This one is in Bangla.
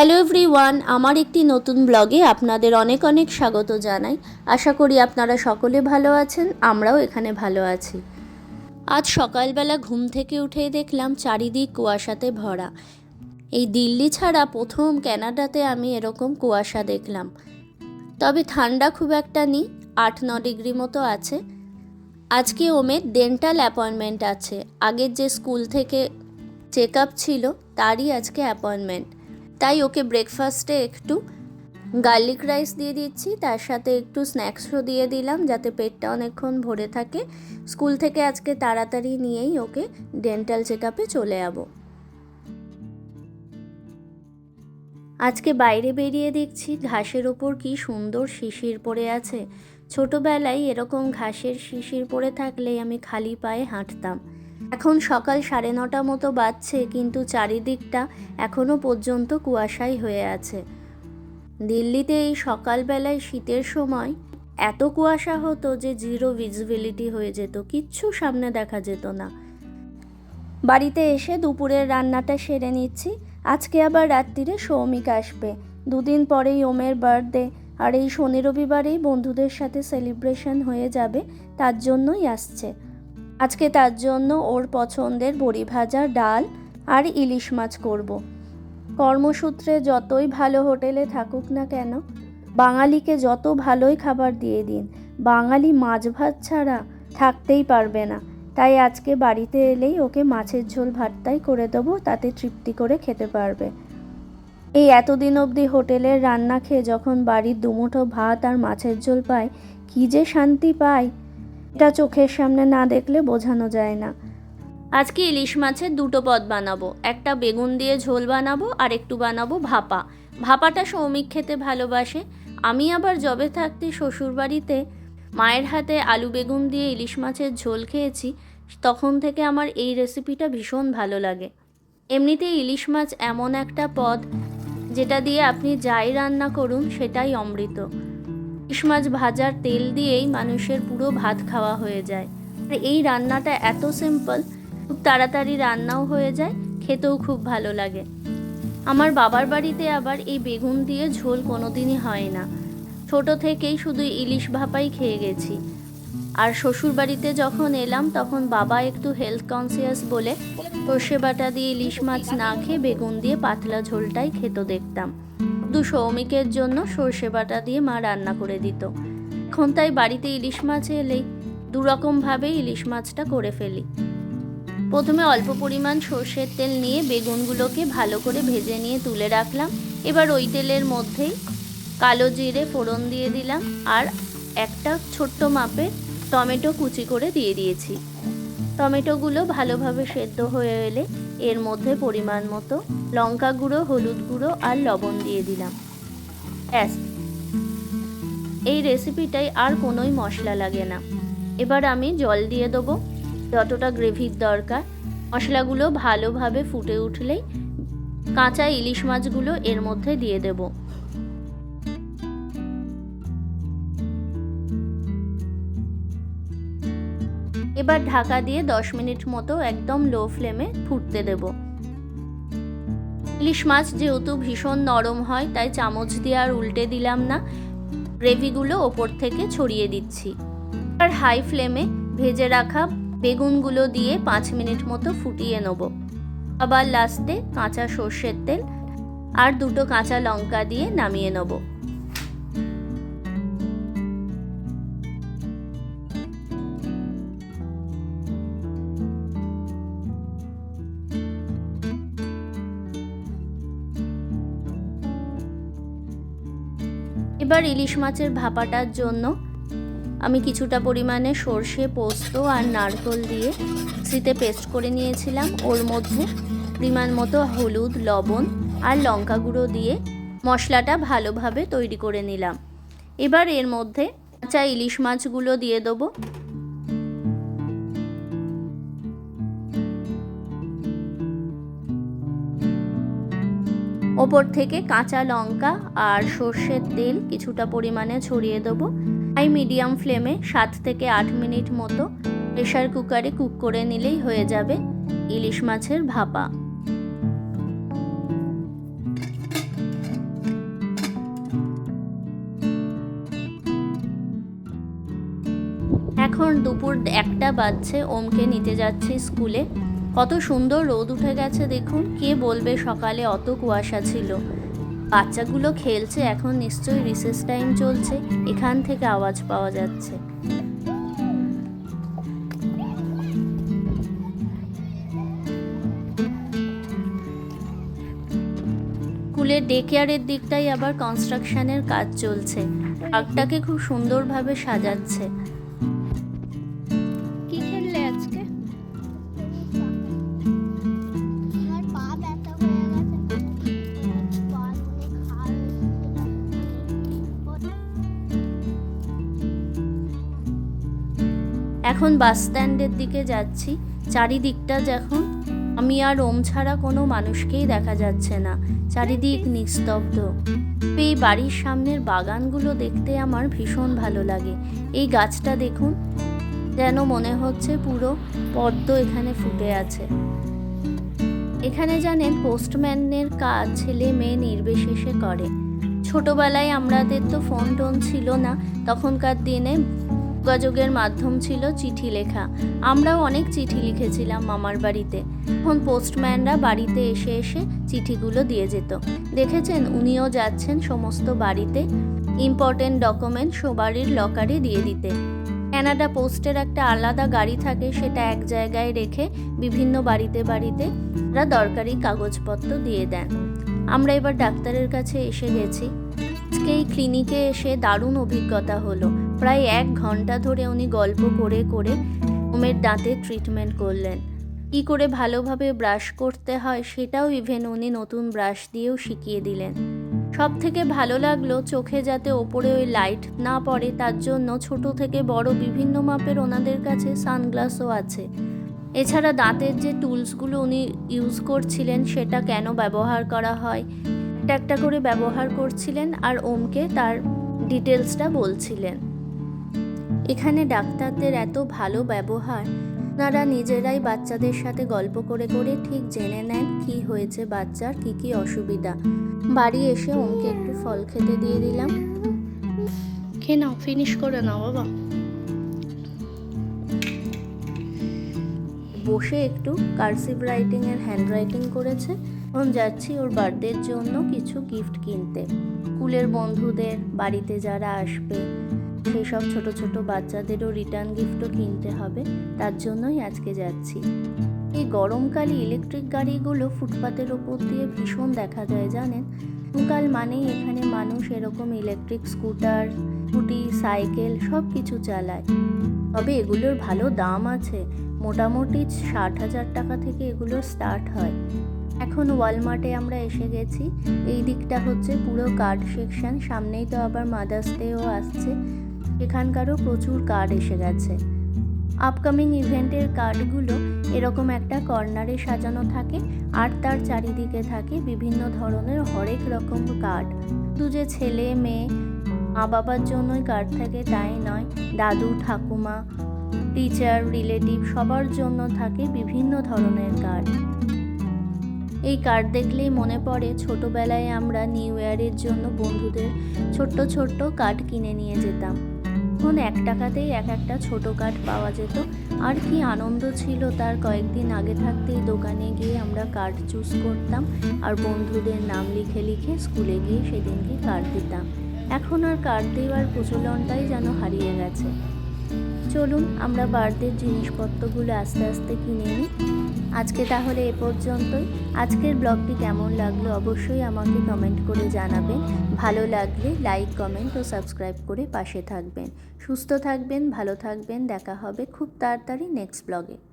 হ্যালো এভরিওয়ান আমার একটি নতুন ব্লগে আপনাদের অনেক অনেক স্বাগত জানাই। আশা করি আপনারা সকলে ভালো আছেন, আমরাও এখানে ভালো আছি। আজ সকালবেলা ঘুম থেকে উঠেই দেখলাম চারিদিক কুয়াশাতে ভরা। এই দিল্লি ছাড়া প্রথম ক্যানাডাতে আমি এরকম কুয়াশা দেখলাম। তবে ঠান্ডা খুব একটা নেই, আট ন ডিগ্রি মতো আছে। আজকে ওমের ডেন্টাল অ্যাপয়েন্টমেন্ট আছে। আগের যে স্কুল থেকে চেক আপ ছিল, তারই আজকে অ্যাপয়েন্টমেন্ট। ওকে ব্রেকফাস্টে একটু গার্লিক রাইস দিয়ে দিচ্ছি, তার সাথে একটু স্ন্যাক্সও দিয়ে দিলাম যাতে পেটটা অনেকক্ষণ ভরে থাকে। স্কুল থেকে আজকে তাড়াতাড়ি নিয়েই ওকে ডেন্টাল চেক চলে যাব। আজকে বাইরে বেরিয়ে দেখছি ঘাসের ওপর কি সুন্দর শিশির পড়ে আছে। ছোটবেলায় এরকম ঘাসের শিশির পড়ে থাকলেই আমি খালি পায়ে হাঁটতাম। এখন সকাল সাড়ে নটা মতো বাজছে, কিন্তু চারিদিকটা এখনও পর্যন্ত কুয়াশাই হয়ে আছে। দিল্লিতে এই সকালবেলায় শীতের সময় এত কুয়াশা হতো যে জিরো ভিজিবিলিটি হয়ে যেত, কিচ্ছু সামনে দেখা যেত না। বাড়িতে এসে দুপুরের রান্নাটা সেরে নিচ্ছি, আজকে আবার রাত্রিরে সৌমিক আসবে। দুদিন পরেই ওমের বার্থডে, আর এই শনি রবিবারেই বন্ধুদের সাথে সেলিব্রেশন হয়ে যাবে, তার জন্যই আসছে। আজকে তার জন্য ওর পছন্দের বড়ি ভাজা ডাল আর ইলিশ মাছ করব। কর্মসূত্রে যতই ভালো হোটেলে থাকুক না কেন, বাঙালিকে যত ভালোই খাবার দিয়ে দিন, বাঙালি মাছ ভাত ছাড়া থাকতেই পারবে না। তাই আজকে বাড়িতে এলেই ওকে মাছের ঝোল ভাতটাই করে দেবো, তাতে তৃপ্তি করে খেতে পারবে। এই এতদিন অবধি হোটেলের রান্না খেয়ে যখন বাড়ির দুমুঠো ভাত আর মাছের ঝোল পায়, কী যে শান্তি পায়। এটা চোখের সামনে না দেখলে বোঝানো যায় না। আজকে ইলিশ মাছের দুটো পদ বানাবো। একটা বেগুন দিয়ে ঝোল বানাবো, আর একটু বানাবো ভাপা। ভাপাটা সৌমিক খেতে ভালোবাসে। আমি আবার জবে থাকতে শ্বশুরবাড়িতে মায়ের হাতে আলু বেগুন দিয়ে ইলিশ মাছের ঝোল খেয়েছি, তখন থেকে আমার এই রেসিপিটা ভীষণ ভালো লাগে। এমনিতেই ইলিশ মাছ এমন একটা পদ, যেটা দিয়ে আপনি যাই রান্না করুন সেটাই অমৃত। ইলিশ মাছ ভাজার তেল দিয়েই মানুষের পুরো ভাত খাওয়া হয়ে যায়। আর এই রান্নাটা এত সিম্পল খুব তাড়াতাড়ি রান্নাও হয়ে যায়, খেতেও খুব ভালো লাগে। আমার বাবার বাড়িতে আবার এই বেগুন দিয়ে ঝোল কোনোদিনই হয় না। ছোট থেকেই শুধু ইলিশ ভাপাই খেয়ে গেছি। আর শ্বশুর বাড়িতে যখন এলাম, তখন বাবা একটু হেলথ কনসিয়াস বলে সর্ষে বাটা দিয়ে ইলিশ মাছ না খেয়ে বেগুন দিয়ে পাতলা ঝোলটাই খেত দেখতাম। দু সৌমিকের জন্য সর্ষে বাটা দিয়ে মা রান্না করে দিত। এখন তাই বাড়িতে ইলিশ মাছ এলেই দুরকমভাবে ইলিশ মাছটা করে ফেলি। প্রথমে অল্প পরিমাণ সর্ষের তেল নিয়ে বেগুনগুলোকে ভালো করে ভেজে নিয়ে তুলে রাখলাম। এবার ওই তেলের মধ্যেই কালো জিরে ফোড়ন দিয়ে দিলাম আর একটা ছোট্ট মাপের টমেটো কুচি করে দিয়ে দিয়েছি। টমেটোগুলো ভালোভাবে সেদ্ধ হয়ে এলে এর মধ্যে পরিমাণ মতো লঙ্কা গুঁড়ো, হলুদ গুঁড়ো আর লবণ দিয়ে দিলাম। ব্যাস। এই রেসিপিটাই আর কোনোই মশলা লাগে না। এবার আমি জল দিয়ে দেবো। যতটা গ্রেভির দরকার। মশলাগুলো ভালোভাবে ফুটে উঠলেই কাঁচা ইলিশ মাছগুলো এর মধ্যে দিয়ে দেবো। এবার ঢাকা দিয়ে দশ মিনিট মতো একদম লো ফ্লেমে ফুটতে দেব। ইলিশ মাছ যেহেতু ভীষণ নরম হয়, তাই চামচ দিয়ে আর উল্টে দিলাম না। গ্রেভিগুলো ওপর থেকে ছড়িয়ে দিচ্ছি। আর হাই ফ্লেমে ভেজে রাখা বেগুনগুলো দিয়ে পাঁচ মিনিট মতো ফুটিয়ে নেব। আবার লাস্টে কাঁচা সর্ষের তেল আর দুটো কাঁচা লঙ্কা দিয়ে নামিয়ে নেব। এবার ইলিশ মাছের ভাপাটার জন্য আমি কিছুটা পরিমাণে সর্ষে, পোস্ত আর নারকল দিয়ে মিক্সিতে পেস্ট করে নিয়েছিলাম। ওর মধ্যে পরিমাণ মতো হলুদ, লবণ আর লঙ্কা গুঁড়ো দিয়ে মশলাটা ভালোভাবে তৈরি করে নিলাম। এবার এর মধ্যে কাঁচা ইলিশ মাছগুলো দিয়ে দেবো। ওপর থেকে কাঁচা লঙ্কা আর সর্ষের তেল কিছুটা পরিমাণে ছড়িয়ে দেবো। হাই মিডিয়াম ফ্লেমে সাত থেকে আট মিনিট মতো প্রেশার কুকারে কুক করে নিলেই হয়ে যাবে ইলিশ মাছের ভাপা। এখন দুপুর একটা বাজছে, ওমকে নিতে যাচ্ছি স্কুলে। কত সুন্দর রোদ উঠে গেছে দেখুন, কে বলবে সকালে অত কুয়াশা ছিল। বাচ্চাগুলো খেলছে, এখন নিশ্চয়ই রিসেস টাইম চলছে, এখান থেকে আওয়াজ পাওয়া যাচ্ছে। স্কুলের ডে কেয়ারের দিকটাই আবার কনস্ট্রাকশনের কাজ চলছে। পার্কটাকে খুব সুন্দরভাবে সাজাচ্ছে। এখন বাস স্ট্যান্ডের দিকে যাচ্ছি। চারিদিকটা যখন আমি আর ওম ছাড়া কোনো মানুষকেই দেখা যাচ্ছে না। চারিদিক নিস্তব্ধ। এই বাড়ির সামনের বাগানগুলো দেখতে আমার ভীষণ ভালো লাগে। এই গাছটা দেখুন, যেন মনে হচ্ছে পুরো পদ্ম এখানে ফুটে আছে। এখানে জানেন, পোস্টম্যানের কাজ ছেলে মেয়ে নির্বিশেষে করে। ছোটবেলায় আমাদের তো ফোন টোন ছিল না, তখনকার দিনে যোগাযোগের মাধ্যম ছিল চিঠি লেখা। আমরাও অনেক চিঠি লিখেছিলাম মামার বাড়িতে। এখন পোস্টম্যানরা বাড়িতে এসে এসে চিঠিগুলো দিয়ে যেত। দেখেছেন, উনিও যাচ্ছেন সমস্ত বাড়িতে ইম্পর্টেন্ট ডকুমেন্ট সবারই লকারে দিয়ে দিতে। ক্যানাডা পোস্টের একটা আলাদা গাড়ি থাকে, সেটা এক জায়গায় রেখে বিভিন্ন বাড়িতে বাড়িতে ওরা দরকারি কাগজপত্র দিয়ে দেন। আমরা এবার ডাক্তারের কাছে এসে গেছি। আজকে এই ক্লিনিকে এসে দারুণ অভিজ্ঞতা হলো। প্রায় এক ঘণ্টা ধরে উনি গল্প করে করে ওমের দাঁতের ট্রিটমেন্ট করলেন। কী করে ভালোভাবে ব্রাশ করতে হয় সেটাও ইভেন উনি নতুন ব্রাশ দিয়েও শিখিয়ে দিলেন। সব থেকে ভালো লাগল চোখে যাতে ওপরে ওই লাইট না পড়ে, তার জন্য ছোট থেকে বড় বিভিন্ন মাপের ওনাদের কাছে সানগ্লাসও আছে। এছাড়া দাঁতের যে টুলসগুলো উনি ইউজ করছিলেন সেটা কেন ব্যবহার করা হয় একটা একটা করে ব্যবহার করছিলেন আর ওমকে তার ডিটেলসটা বলছিলেন। এখানে ডাক্তারদের এত ভালো ব্যবহার। তারা নিজেরাই বাচ্চাদের সাথে গল্প করে করে ঠিক জেনে নেন কি হয়েছে বাচ্চার কি কি অসুবিধা। বাড়ি এসে ওমকে একটু ফল খেতে দিয়ে দিলাম। খেয়ে নাও ফিনিশ করে নাও বাবা। বসে একটু কার্সিভ রাইটিং এর হ্যান্ড রাইটিং করেছে। এখন যাচ্ছি ওর বার্থডের জন্য কিছু গিফট কিনতে। স্কুলের বন্ধুদের বাড়িতে যারা আসবে। সেসব ছোট ছোট বাচ্চাদেরও রিটার্ন গিফটও কিনতে হবে, তার জন্যই আজকে যাচ্ছি। এই গরমকালে ইলেকট্রিক গাড়িগুলো ফুটপাতের ওপর দিয়ে ভীষণ দেখা যায়, জানেন? গরমকাল মানেই এখানে মানুষ এরকম ইলেকট্রিক স্কুটার স্কুটি সাইকেল সব কিছু চালায়। তবে এগুলোর ভালো দাম আছে। মোটামুটি ষাট হাজার টাকা থেকে এগুলো স্টার্ট হয়। এখন ওয়ালমার্টে আমরা এসে গেছি। এই দিকটা হচ্ছে পুরো কার্ড সেকশন সামনেই তো আবার মাদার্স ডেও আসছে। এখানকারও প্রচুর কার্ড এসে গেছে। আপকামিং ইভেন্টের কার্ডগুলো এরকম একটা কর্নারে সাজানো থাকে আর তার চারিদিকে থাকে বিভিন্ন ধরনের হরেক রকম কার্ড শুধু যে ছেলে, মেয়ে মা বাবার জন্যই কার্ড থাকে তাই নয়, দাদু, ঠাকুমা টিচার রিলেটিভ সবার জন্য থাকে বিভিন্ন ধরনের কার্ড এই কার্ড দেখলেই মনে পড়ে ছোটবেলায় আমরা নিউ ইয়ারের জন্য বন্ধুদের ছোট্ট ছোট্ট কার্ড কিনে নিয়ে যেতাম। তখন এক টাকাতেই এক একটা ছোট কার্ড পাওয়া যেত। আর কি আনন্দ ছিল তার কয়েকদিন আগে থাকতেই দোকানে গিয়ে আমরা কার্ড চুজ করতাম আর বন্ধুদের নাম লিখে লিখে স্কুলে গিয়ে সেদিনকে কার্ড দিতাম। এখন আর কার্ড দেওয়ার প্রচলনটাই যেন হারিয়ে গেছে। চলুন আমরা বার্থডের জিনিসপত্রগুলো আস্তে আস্তে কিনে নিই। আজকে তাহলে এ পর্যন্তই। আজকের ব্লগটি কেমন লাগল অবশ্যই আমাকে কমেন্ট করে জানাবেন। ভালো লাগলে লাইক কমেন্ট ও সাবস্ক্রাইব করে পাশে থাকবেন। সুস্থ থাকবেন, ভালো থাকবেন। দেখা হবে খুব তাড়াতাড়ি নেক্সট ব্লগে